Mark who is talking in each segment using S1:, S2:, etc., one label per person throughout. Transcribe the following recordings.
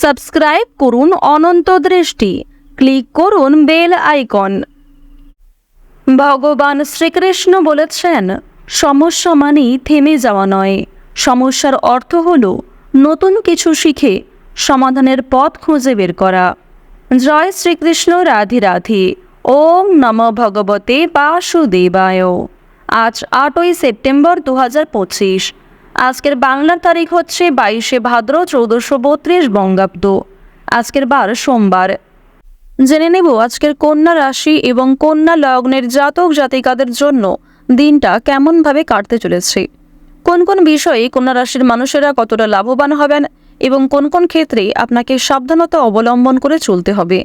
S1: Subscribe করুন অনন্ত দৃষ্টি। Click করুন বেল আইকন। ভগবান শ্রীকৃষ্ণ বলেছেন, সমস্যা মানেই থেমে যাওয়া নয়। সমস্যার অর্থ হল, নতুন কিছু শিখে সমাধানের পথ খুঁজে বের করা। জয় শ্রীকৃষ্ণ, রাধে রাধে। ওম নম ভগবতে বাসুদেবায়। আজ আটই সেপ্টেম্বর দু হাজার পঁচিশ। আজকের বাংলার তারিখ হচ্ছে বাইশে ভাদ্র চৌদ্দশো বত্রিশ বঙ্গাব্দ। আজকের বার সোমবার। জেনে নেব আজকের কন্যা রাশি এবং কন্যা লগ্নের জাতক জাতিকাদের জন্য দিনটা কেমনভাবে কাটতে চলেছে। কোন কোন বিষয়ে কন্যা রাশির মানুষেরা কতটা লাভবান হবেন এবং কোন কোন ক্ষেত্রে আপনাকে সাবধানতা অবলম্বন করে চলতে হবে।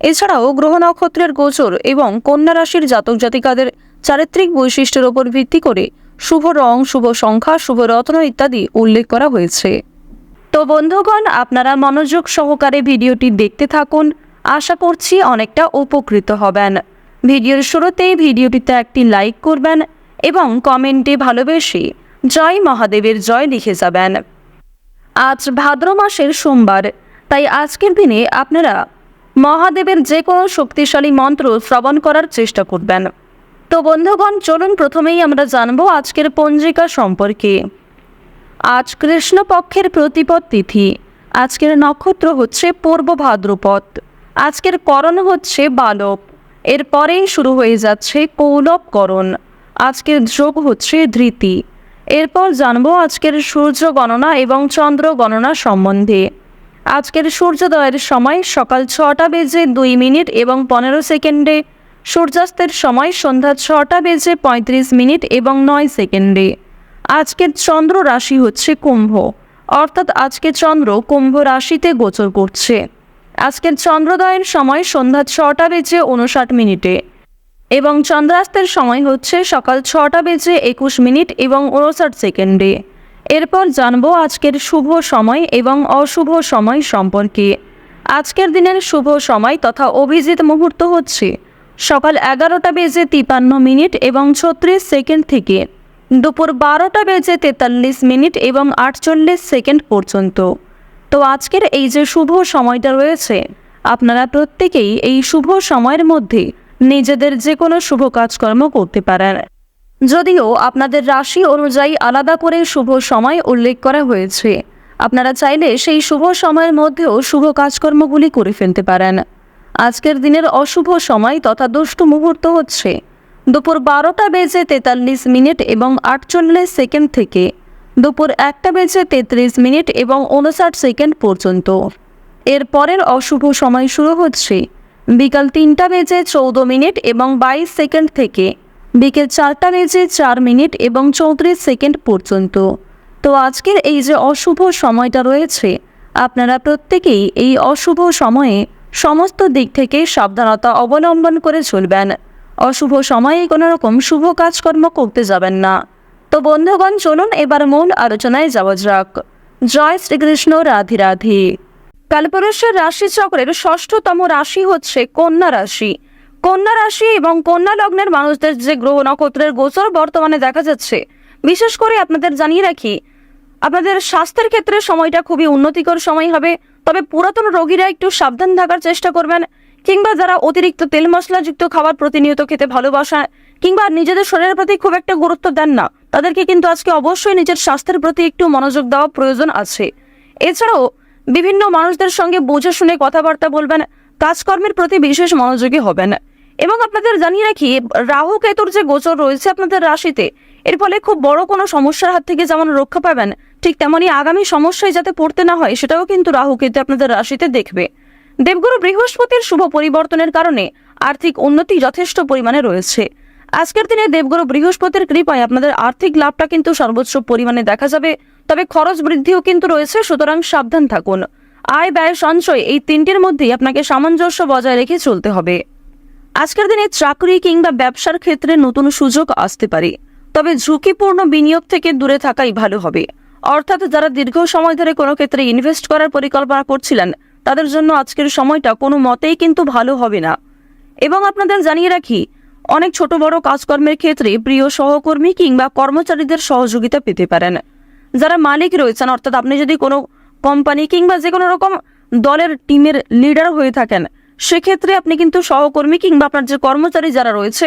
S1: এছাড়াও গ্রহ নক্ষত্রের গোচর এবং কন্যা রাশির জাতক জাতিকাদের চারিত্রিক বৈশিষ্ট্যের ওপর ভিত্তি করে শুভ রং, শুভ সংখ্যা, শুভ রত্ন ইত্যাদি উল্লেখ করা হয়েছে। তো বন্ধুগণ, আপনারা মনোযোগ সহকারে ভিডিওটি দেখতে থাকুন। আশা করছি অনেকটা উপকৃত হবেন। ভিডিওর শুরুতেই ভিডিওটিতে একটি লাইক করবেন এবং কমেন্টে ভালোবেসে জয় মহাদেবের জয় লিখে যাবেন। আজ ভাদ্র মাসের সোমবার, তাই আজকের দিনে আপনারা মহাদেবের যে কোনো শক্তিশালী মন্ত্র শ্রবণ করার চেষ্টা করবেন। তো বন্ধুগণ, চলুন প্রথমেই আমরা জানব আজকের পঞ্জিকা সম্পর্কে। আজ কৃষ্ণপক্ষের প্রতিপদ তিথি। আজকের নক্ষত্র হচ্ছে পূর্ব ভাদ্রপদ। আজকের করণ হচ্ছে বালব এরপরেই শুরু হয়ে যাচ্ছে কৌলবকরণ। আজকের যোগ হচ্ছে ধৃতি। এরপর জানব আজকের সূর্য গণনা এবং চন্দ্র গণনা সম্বন্ধে। আজকের সূর্যোদয়ের সময় সকাল ছটা বেজে দুই মিনিট এবং পনেরো সেকেন্ডে সূর্যাস্তের সময় সন্ধ্যা ছটা বেজে পঁয়ত্রিশ মিনিট এবং নয় সেকেন্ডে। আজকের চন্দ্র রাশি হচ্ছে কুম্ভ। অর্থাৎ আজকে চন্দ্র কুম্ভ রাশিতে গোচর করছে। আজকের চন্দ্রোদয়ের সময় সন্ধ্যা ছটা বেজে উনষাট মিনিটে এবং চন্দ্রাস্তের সময় হচ্ছে সকাল ছটা বেজে একুশ মিনিট এবং উনষাট সেকেন্ডে। এরপর জানব আজকের শুভ সময় এবং অশুভ সময় সম্পর্কে। আজকের দিনের শুভ সময় তথা অভিজিৎ মুহূর্ত হচ্ছে সকাল এগারোটা বেজে তিপান্ন মিনিট এবং ছত্রিশ সেকেন্ড থেকে দুপুর বারোটা বেজে তেতাল্লিশ মিনিট এবং আটচল্লিশ সেকেন্ড পর্যন্ত। তো আজকের এই যে শুভ সময়টা রয়েছে, আপনারা প্রত্যেকেই এই শুভ সময়ের মধ্যে নিজেদের যে কোনো শুভ কাজকর্ম করতে পারেন। যদিও আপনাদের রাশি অনুযায়ী আলাদা করে শুভ সময় উল্লেখ করা হয়েছে, আপনারা চাইলে সেই শুভ সময়ের মধ্যেও শুভ কাজকর্মগুলি করে ফেলতে পারেন। আজকের দিনের অশুভ সময় তথা দুষ্টু মুহূর্ত হচ্ছে। দুপুর বারোটা বেজে তেতাল্লিশ মিনিট এবং আটচল্লিশ সেকেন্ড থেকে দুপুর একটা বেজে তেত্রিশ মিনিট এবং উনষাট সেকেন্ড পর্যন্ত। এর পরের অশুভ সময় শুরু হচ্ছে বিকাল তিনটা বেজে চৌদ্দ মিনিট এবং বাইশ সেকেন্ড থেকে বিকেল চারটা বেজে চার মিনিট এবং চৌত্রিশ সেকেন্ড পর্যন্ত। তো আজকের এই যে অশুভ সময়টা রয়েছে, আপনারা প্রত্যেকেই এই অশুভ সময়ে সমস্ত দিক থেকে সাবধানতা অবলম্বন করে চলবেন। অশুভ সময়ে কোনো রকম শুভ কাজকর্ম করতে যাবেন না। তো বন্ধুগণ, চলুন এবার মূল আলোচনায় যাওয়া যাক। জয় শ্রীকৃষ্ণ, রাধি রাধি। কালপুরুষের রাশিচক্রের ষষ্ঠতম রাশি হচ্ছে কন্যা রাশি। কন্যা রাশি এবং কন্যা লগ্নের মানুষদের যে গ্রহ নক্ষত্রের গোচর বর্তমানে দেখা যাচ্ছে, বিশেষ করে আপনাদের জানিয়ে রাখি, আপনাদের স্বাস্থ্যের ক্ষেত্রে সময়টা খুবই উন্নতিকর সময় হবে। তবে পুরাতন রোগীরা একটু সাবধান থাকার চেষ্টা করবেন, কিংবা যারা অতিরিক্ত তেল মশলাযুক্ত খাবার প্রতিনিয়ত খেতে ভালোবাসেন, কিংবা নিজেদের শরীরের প্রতি খুব একটা গুরুত্ব দেন না, তাদেরকে কিন্তু আজকে অবশ্যই নিজের স্বাস্থ্যের প্রতি একটু মনোযোগ দেওয়া প্রয়োজন আছে। এছাড়াও বিভিন্ন মানুষদের সঙ্গে বুঝে শুনে কথাবার্তা বলবেন, কাজকর্মের প্রতি বিশেষ মনোযোগী হবেন। এবং আপনাদের জানিয়ে রাখি, রাহু কেতুর যে গোচর রয়েছে আপনাদের রাশিতে, এর ফলে খুব বড় কোনো সমস্যার হাত থেকে যেমন রক্ষা পাবেন ঠিক তেমনি আগামী সমস্যায় যাতে পড়তে না হয়, সেটাও কিন্তু রাহু কেতু আপনাদের রাশিতে দেখবে। দেবগুরু বৃহস্পতির শুভ পরিবর্তনের কারণে আর্থিক উন্নতি যথেষ্ট পরিমাণে রয়েছে। আজকের দিনে দেবগুরু বৃহস্পতির কৃপায় আপনাদের আর্থিক লাভটা কিন্তু সর্বোচ্চ পরিমাণে দেখা যাবে। তবে খরচ বৃদ্ধিও কিন্তু রয়েছে, সুতরাং সাবধান থাকুন। আয়, ব্যয়, সঞ্চয় এই তিনটির মধ্যেই আপনাকে সামঞ্জস্য বজায় রেখে চলতে হবে। আজকের দিনে চাকরি কিংবা ব্যবসার ক্ষেত্রে নতুন সুযোগ আসতে পারে। তবে ঝুঁকিপূর্ণ বিনিয়োগ থেকে দূরে থাকাই ভালো হবে। অর্থাৎ যারা দীর্ঘ সময় ধরে কোনো ক্ষেত্রে ইনভেস্ট করার পরিকল্পনা করছিলেন, তাদের জন্য আজকের সময়টা কোনো মতেই কিন্তু ভালো হবে না। এবং আপনাদের জানিয়ে রাখি, অনেক ছোট বড় কাজকর্মের ক্ষেত্রে প্রিয় সহকর্মী কিংবা কর্মচারীদের সহযোগিতা পেতে পারেন। যারা মালিক রয়েছেন, অর্থাৎ আপনি যদি কোনো কোম্পানি কিংবা যে কোনো রকম দলের টিমের লিডার হয়ে থাকেন, সেক্ষেত্রে আপনি কিন্তু সহকর্মী কিংবা আপনার যে কর্মচারী যারা রয়েছে